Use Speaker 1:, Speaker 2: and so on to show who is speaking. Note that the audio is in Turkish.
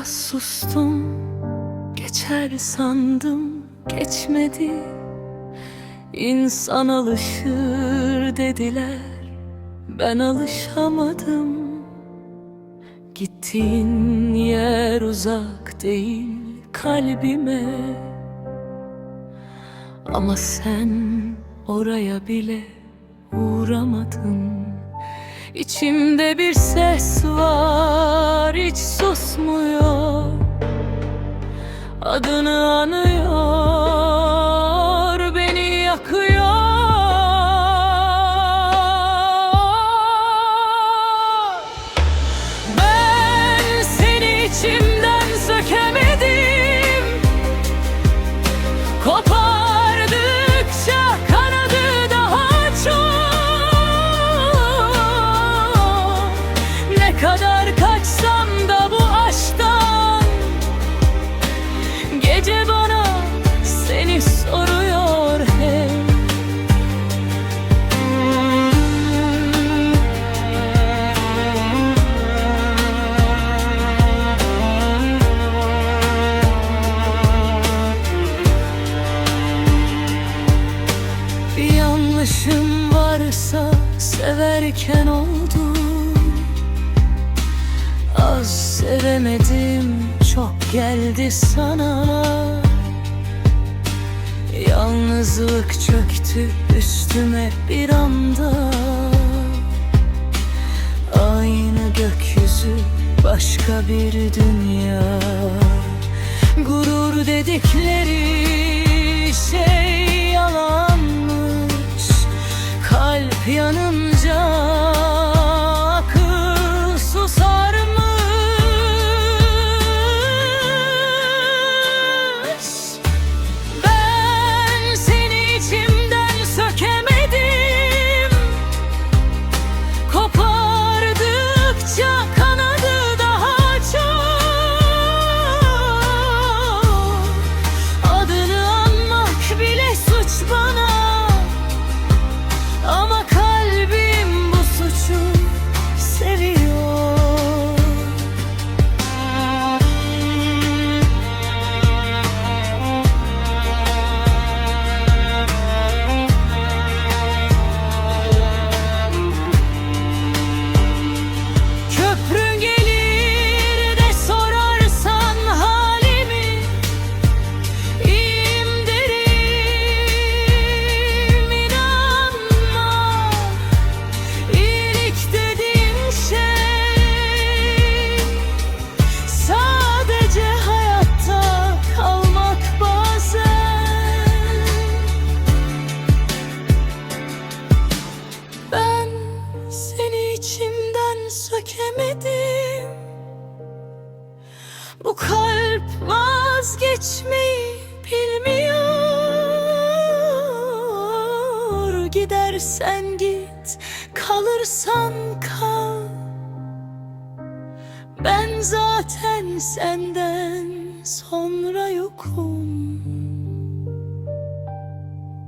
Speaker 1: Biraz sustum Geçer sandım Geçmedi. İnsan alışır dediler Ben alışamadım. Gittiğin yer uzak değil kalbime. Ama sen oraya bile uğramadın İçimde bir ses var hiç susmuyor. Adını anıyor Yanlışım varsa severken oldu Az sevemedim çok geldi sana. Yalnızlık çöktü üstüme bir anda. Aynı gökyüzü başka bir dünya. Gurur dedikleri Bu kalp vazgeçmeyi bilmiyor. Gidersen git, kalırsan kal. Ben zaten senden sonra yokum